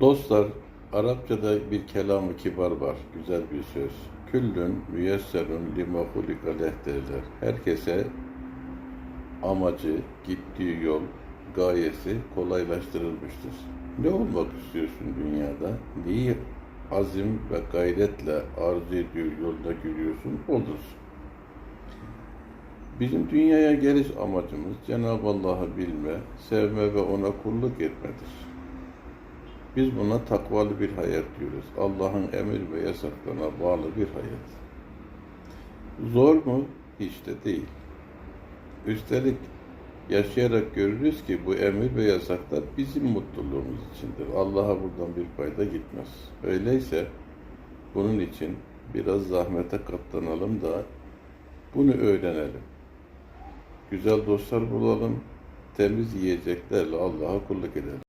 Dostlar, Arapçada bir kelamı kibar var, güzel bir söz. Küllün müyesserun lima hulika leh derler. Herkese amacı, gittiği yol, gayesi kolaylaştırılmıştır. Ne olmak istiyorsun dünyada? Neyi azim ve gayretle arzu ediyor, yolda görüyorsun? Olursun. Bizim dünyaya geliş amacımız Cenab-ı Allah'ı bilme, sevme ve ona kulluk etmedir. Biz buna takvalı bir hayat diyoruz. Allah'ın emir ve yasaklarına bağlı bir hayat. Zor mu? Hiç de değil. Üstelik yaşayarak görürüz ki bu emir ve yasaklar bizim mutluluğumuz içindir. Allah'a buradan bir fayda gitmez. Öyleyse bunun için biraz zahmete katlanalım da bunu öğrenelim. Güzel dostlar bulalım, temiz yiyeceklerle Allah'a kulluk edelim.